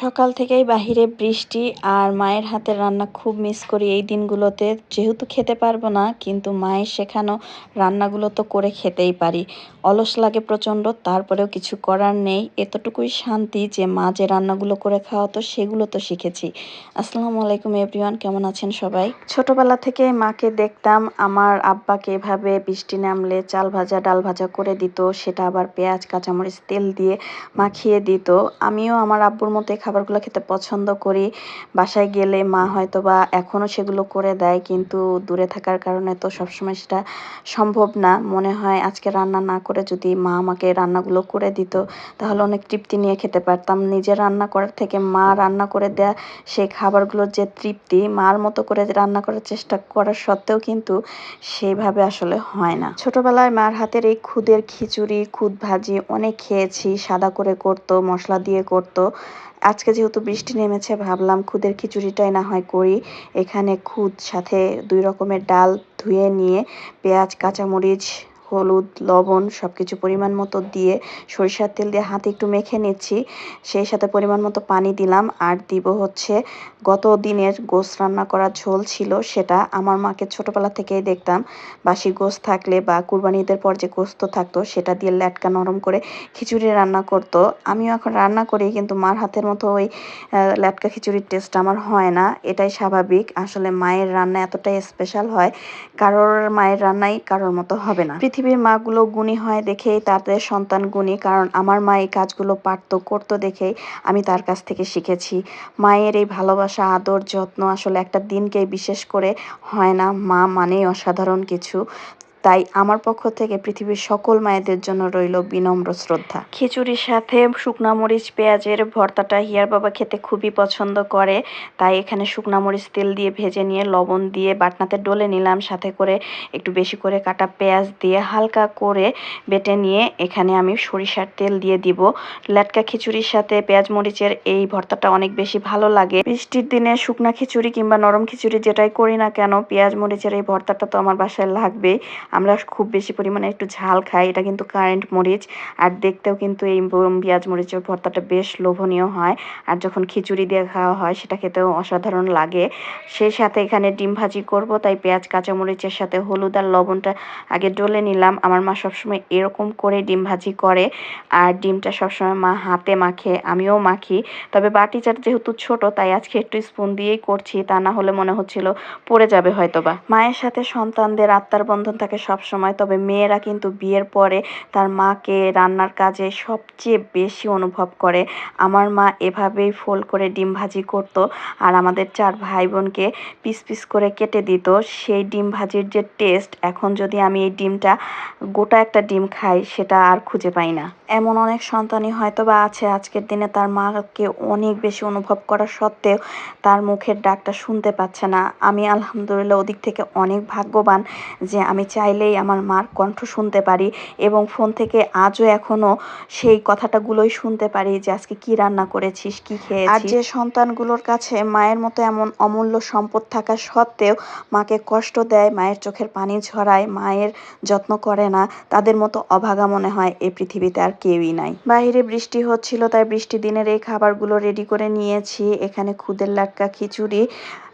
সকাল থেকেই বাহিরে বৃষ্টি আর মায়ের হাতের রান্না খুব মিস করি এই দিনগুলোতে। যেহেতু খেতে পারব না, কিন্তু মায়ের শেখানো রান্নাগুলো তো করে খেতেই পারি। অলস লাগে প্রচণ্ড, তারপরেও কিছু করার নেই। এতটুকুই শান্তি যে মা যে রান্নাগুলো করে খাওয়াতো, সেগুলো তো শিখেছি। আসসালামু আলাইকুম এভরিওয়ান কেমন আছেন সবাই? ছোটবেলা থেকে মাকে দেখতাম আমার আব্বাকে এভাবে বৃষ্টি নামলে চাল ভাজা, ডাল ভাজা করে দিত। সেটা আবার পেঁয়াজ, কাঁচামরিচ, তেল দিয়ে মাখিয়ে দিত। আমিও আমার আব্বুর মতো খাবারগুলো খেতে পছন্দ করি। বাসায় গেলে মা হয়তো বা এখনও সেগুলো করে দেয়, কিন্তু দূরে থাকার কারণে তো সবসময় সেটা সম্ভব না। মনে হয় আজকে রান্না না করে যদি মা আমাকে রান্নাগুলো করে দিত, তাহলে অনেক তৃপ্তি নিয়ে খেতে পারতাম। নিজে রান্না করার থেকে মা রান্না করে দেয়া, সেই খাবারগুলোর যে তৃপ্তি, মার মতো করে রান্না করার চেষ্টা করার সত্ত্বেও কিন্তু সেইভাবে আসলে হয় না। ছোটবেলায় মার হাতের এই খুদের খিচুড়ি, খুদ ভাজি অনেক খেয়েছি। সাদা করে করতো, মশলা দিয়ে করতো। আজকে যেহেতু বৃষ্টি নেমেছে, ভাবলাম খুদের খিচুড়িটাই না হয় করি। এখানে খুদ সাথে দুই রকমের ডাল ধুয়ে নিয়ে পেঁয়াজ, কাঁচামরিচ হলুদ, লবণ সব কিছু পরিমাণ মতো দিয়ে সরিষার তেল দিয়ে হাতে একটু মেখে নিচ্ছি। সেই সাথে পরিমাণ মতো পানি দিলাম। আর দিব হচ্ছে গত দিনের গোস রান্না করা ঝোল ছিল সেটা আমার মাকে ছোটোবেলা থেকেই দেখতাম। বাসি গোস থাকলে বা কুরবানি ঈদের পর যে গোস্ত থাকতো সেটা দিয়ে ল্যাটকা নরম করে খিচুড়ি রান্না করতো। আমিও এখন রান্না করি কিন্তু মার হাতের মতো ওই ল্যাটকা খিচুড়ির টেস্ট আমার হয় না। এটাই স্বাভাবিক। আসলে মায়ের রান্না এতটাই স্পেশাল হয়। কারোর মায়ের রান্নাই কারোর মতো হবে না। পৃথিবীর মাগুলো গুণী হয় দেখেই তাদের সন্তান গুণী, কারণ আমার মা এই কাজগুলো পারত, করতো দেখেই আমি তার কাছ থেকে শিখেছি। মায়ের এই ভালোবাসা, আদর, যত্ন আসলে একটা দিনকে বিশেষ করে হয় না। মা মানেই অসাধারণ কিছু। তাই আমার পক্ষ থেকে পৃথিবীর সকল মায়েদের জন্য রইল বিনম্র শ্রদ্ধা। খিচুড়ির সাথে শুকনা মরিচ, পেঁয়াজের ভর্তাটা হিয়ার বাবা খেতে খুবই পছন্দ করে। তাই এখানে শুকনা মরিচ, তেল দিয়ে ভেজে নিয়ে লবণ দিয়ে বাটনাতে ডলে নিলাম। সাথে করে একটু বেশি করে কাটা পেঁয়াজ দিয়ে হালকা করে বেটে নিয়ে এখানে আমি সরিষার তেল দিয়ে দিব। ল্যাটকা খিচুড়ির সাথে পেঁয়াজ মরিচের এই ভর্তাটা অনেক বেশি ভালো লাগে। বৃষ্টির দিনে শুকনা খিচুড়ি কিংবা নরম খিচুড়ি যেটাই করি না কেন, পেঁয়াজ মরিচের এই ভর্তাটা তো আমার বাসায় লাগবেই। আমরা খুব বেশি পরিমাণে একটু ঝাল খাই, এটা কিন্তু কারেন্ট মরিচ, আর দেখতেও কিন্তু এই পেঁয়াজ মরিচের ভর্তাটা বেশ লোভনীয় হয়, আর যখন খিচুড়ি দিয়ে খাওয়া হয় সেটা খেতেও অসাধারণ লাগে। সেই সাথে এখানে ডিম ভাজি করব, তাই পেঁয়াজ কাঁচামরিচের সাথে হলুদ আর লবণটা আগে ডলে নিলাম। আমার মা সবসময় এরকম করে ডিম ভাজি করে, আর ডিমটা সবসময় মা হাতে মাখে, আমিও মাখি। তবে বাটিচার যেহেতু ছোট, তাই আজকে একটু স্পুন দিয়েই করছি, তা না হলে মনে হচ্ছিল পড়ে যাবে হয়তোবা। মায়ের সাথে সন্তানদের আত্মার বন্ধন থাকে সব সময় তবে মেয়েরা কিন্তু বিয়ের পরে তার মাকে রান্নার কাজে সবচেয়ে বেশি অনুভব করে। আমার মা এভাবেই ফোল করে ডিম ভাজি করত আর আমাদের চার ভাই বোনকে পিস পিস করে কেটে দিত। সেই ডিম ভাজির যে টেস্ট, এখন যদি আমি এই ডিমটা, গোটা একটা ডিম খাই, সেটা আর খুঁজে পাই না। এমন অনেক সন্তানই হয়তো বা আছে, আজকের দিনে তার মাকে অনেক বেশি অনুভব করা সত্ত্বেও তার মুখের ডাকটা শুনতে পাচ্ছে না। আমি আলহামদুলিল্লাহ ওদিক থেকে অনেক ভাগ্যবান যে আমি চাইলেই আমার মার কণ্ঠ শুনতে পারি এবং ফোন থেকে আজও এখনও সেই কথাটাগুলোই শুনতে পারি যে আজকে কি রান্না করেছিস, কি খেয়ে আর যে সন্তানগুলোর কাছে মায়ের মতো এমন অমূল্য সম্পদ থাকা সত্ত্বেও মাকে কষ্ট দেয়, মায়ের চোখের পানি ঝরায়, মায়ের যত্ন করে না, তাদের মতো অভাগা মনে হয় এই পৃথিবীতে আর কেউই নাই। বাইরে বৃষ্টি হচ্ছিল, তাই বৃষ্টি দিনের এই খাবারগুলো রেডি করে নিয়েছি। এখানে খুদের লাটকা খিচুড়ি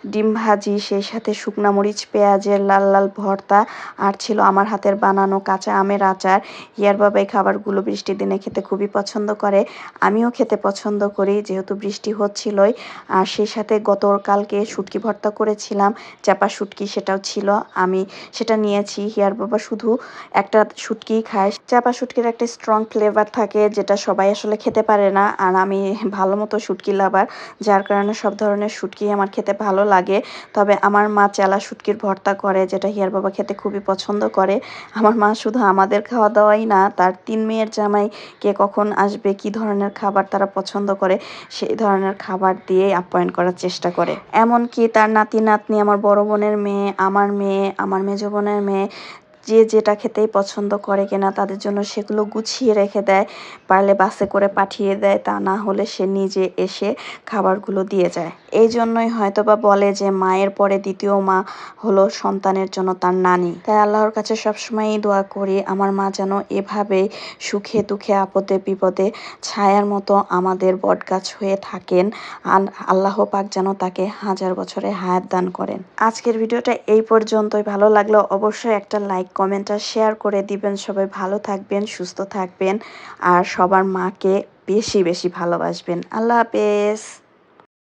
ডিম ভাজি, সেই সাথে শুকনা মরিচ, পেঁয়াজের লাল লাল ভর্তা, আর ছিল আমার হাতের বানানো কাঁচা আমের আচার। ইয়ার বাবা এই খাবারগুলো বৃষ্টির দিনে খেতে খুবই পছন্দ করে। আমিও খেতে পছন্দ করি, যেহেতু বৃষ্টি হচ্ছিলই। আর সেই সাথে গতকালকে শুটকি ভর্তা করেছিলাম, চাপা শুটকি সেটাও ছিল। আমি সেটা নিয়েছি। হিয়ার বাবা শুধু একটা শুটকিই খায়। চাপা শুটকির একটা স্ট্রং ফ্লেভার থাকে, যেটা সবাই আসলে খেতে পারে না। আর আমি ভালো মতো শুটকি লাভার যার কারণে সব ধরনের শুটকি আমার খেতে ভালো লাগে। তবে আমার মা চেলা শুটকির ভর্তা করে, যেটা হিয়ার বাবা খেতে খুবই পছন্দ করে। আমার মা শুধু আমাদের খাওয়া দাওয়াই না, তার তিন মেয়ের জামাই কে কখন আসবে, কি ধরনের খাবার তারা পছন্দ করে, সেই ধরনের খাবার দিয়ে আপ্যায়ন করার চেষ্টা করে। এমনকি তার নাতি নাতনি আমার বড় বোনের মেয়ে, আমার মেয়ে, আমার মেজ বোনের মেয়ে যে যেটা খেতেই পছন্দ করে কিনা তাদের জন্য সেগুলো গুছিয়ে রেখে দেয়, পারলে বাসে করে পাঠিয়ে দেয়, তা না হলে সে নিজে এসে খাবারগুলো দিয়ে যায়। এই জন্যই হয়তো বা বলে যে মায়ের পরে দ্বিতীয় মা হলো সন্তানের জন্য তার নানি। তাই আল্লাহর কাছে সবসময়ই দোয়া করি, আমার মা যেন এভাবেই সুখে দুঃখে আপদে বিপদে ছায়ার মতো আমাদের বটগাছ হয়ে থাকেন আর আল্লাহ পাক যেন তাকে হাজার বছরে হায়াত দান করেন। আজকের ভিডিওটা এই পর্যন্তই। ভালো লাগলে অবশ্যই একটা লাইক কমেন্ট আর শেয়ার করে দিবেন। সবাই ভালো থাকবেন, সুস্থ থাকবেন আর সবার মাকে বেশি বেশি ভালোবাসবেন। আল্লাহ হাফেজ।